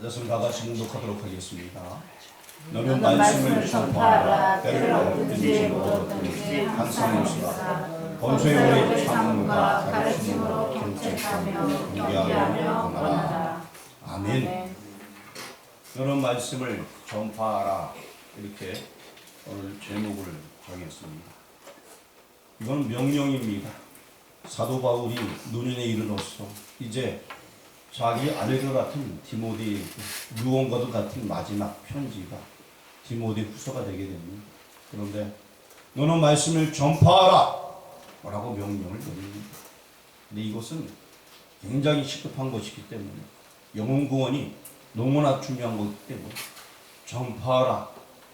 여러분 다 같이 묵독하도록 하겠습니다. 너는 말씀을 전파하라 때를 얻든지 못 얻든지 항상 용서하라. 범죄의 오래 참음과 가르침으로 경책하며 경계하며 권하라. 아멘. 너는 말씀을 전파하라. 이렇게 오늘 제목을 정했습니다. 이건 명령입니다. 사도 바울이 노년에 이르러서 이제 자기 아들과 같은 디모데 유언과도 같은 마지막 편지가 디모데 후서가 되게 됩니다. 그런데 너는 말씀을 전파하라 라고 명령을 내립니다. 근데 이것은 굉장히 시급한 것이기 때문에 영혼 구원이 너무나 중요한 것이기 때문에 전파하라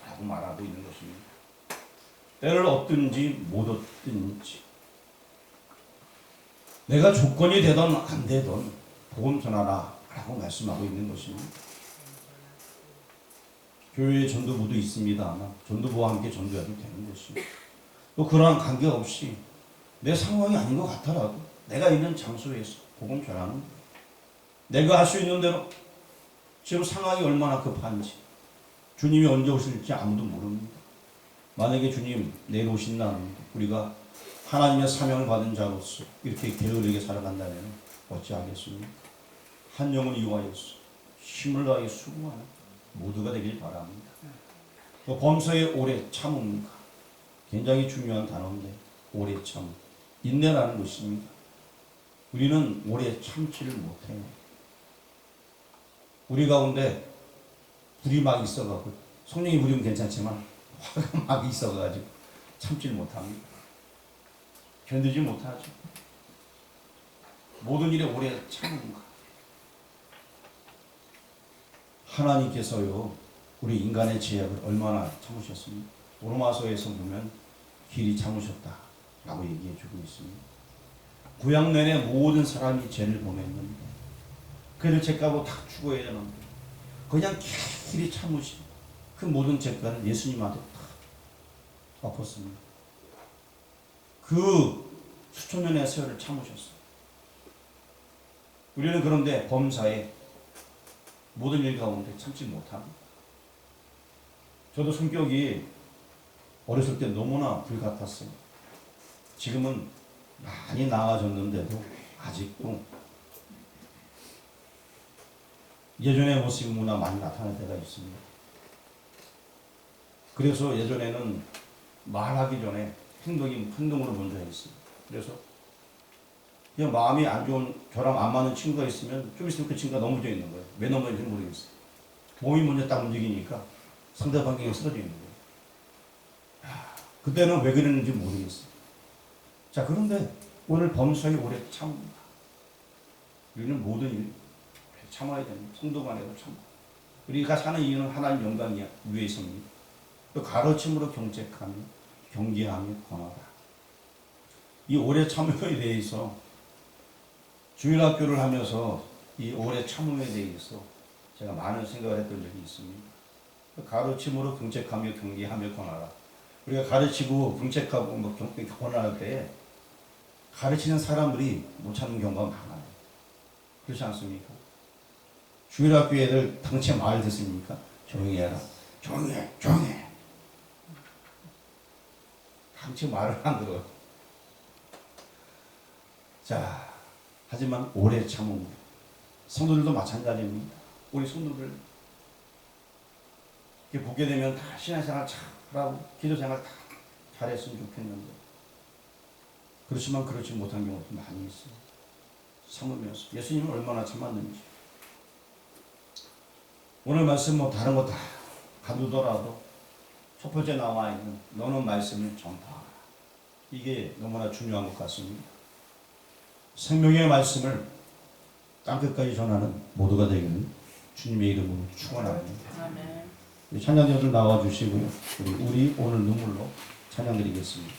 라고 말하고 있는 것입니다. 때를 얻든지 못 얻든지 내가 조건이 되든 안 되든 복음 전하라 라고 말씀하고 있는 것입니다. 교회에 전도부도 있습니다만 전도부와 함께 전도해도 되는 것이고 또 그러한 관계 없이 내 상황이 아닌 것 같더라도 내가 있는 장소에서 복음 전하는. 내가 할 수 있는 대로 지금 상황이 얼마나 급한지 주님이 언제 오실지 아무도 모릅니다. 만약에 주님 내일 오신다면 우리가 하나님의 사명을 받은 자로서 이렇게 게으르게 살아간다면 어찌하겠습니까? 한 영혼 이용하여서 힘을 다해 수고하는 모두가 되길 바랍니다. 또 범서의 오래 참음과 굉장히 중요한 단어인데 오래 참 인내라는 것입니다. 우리는 오래 참지를 못해요. 우리 가운데 불이 막 있어가고 성령이 부리면 괜찮지만 화가 막 있어가지고 참지를 못합니다. 견디지 못하죠. 모든 일에 오래 참는가. 하나님께서요, 우리 인간의 죄악을 얼마나 참으셨습니까? 로마서에서 보면 길이 참으셨다. 라고 얘기해 주고 있습니다. 구약 내내 모든 사람이 죄를 범했는데, 그래도 죄값으로 다 죽어야 되는데, 그냥 길이 참으신 그 모든 죄값을 예수님한테 다 엎었습니다. 그 수천 년의 세월을 참으셨어요. 우리는 그런데 범사에 모든 일 가운데 참지 못합니다. 저도 성격이 어렸을 때 너무나 불같았어요. 지금은 많이 나아졌는데도 아직도 예전의 모습이나 많이 나타날 때가 있습니다. 그래서 예전에는 말하기 전에 행동이 행동으로 먼저 했어요. 그래서 그냥 마음이 안 좋은 저랑 안 맞는 친구가 있으면 좀 있으면 그 친구가 넘어져 있는 거예요. 왜 넘어지는지 모르겠어요. 몸이 먼저 딱 움직이니까 상대방에게 쓰러져 있는 거예요. 야, 그때는 왜 그랬는지 모르겠어요. 자 그런데 오늘 범사에 오래 참습니다. 우리는 모든 일 참아야 됩니다. 성도 간에도 참. 우리가 사는 이유는 하나님 영광이 위해서입니다. 또 가르침으로 경책하며 경계하며 권하라. 이 오래 참음에 대해서 주일학교를 하면서 이 오래 참음에 대해서 제가 많은 생각을 했던 적이 있습니다. 가르침으로 경책하며 경계하며 권하라. 우리가 가르치고 경책하고 뭐 경- 권할 때 가르치는 사람들이 못 찾는 경우가 많아요. 그렇지 않습니까? 주일학교 애들 당체 말 듣습니까? 조용히 해라. 조용히 해. 조용히 해. 당체 말을 안 들어요. 자, 하지만 오래 참음. 성도들도 마찬가지입니다. 우리 성도들 이렇게 보게 되면 다 신앙생활 잘하고 기도생활 다 잘했으면 좋겠는데 그렇지만 그렇지 못한 경우도 많이 있어요. 참으면서 예수님은 얼마나 참았는지 오늘 말씀 뭐 다른 거 다 가두더라도 첫 번째 나와 있는 너는 말씀을 전파하라. 이게 너무나 중요한 것 같습니다. 생명의 말씀을 땅끝까지 전하는 모두가 되기를 주님의 이름으로 축원합니다. 찬양자들 나와 주시고요. 우리 우리 오늘 눈물로 찬양 드리겠습니다.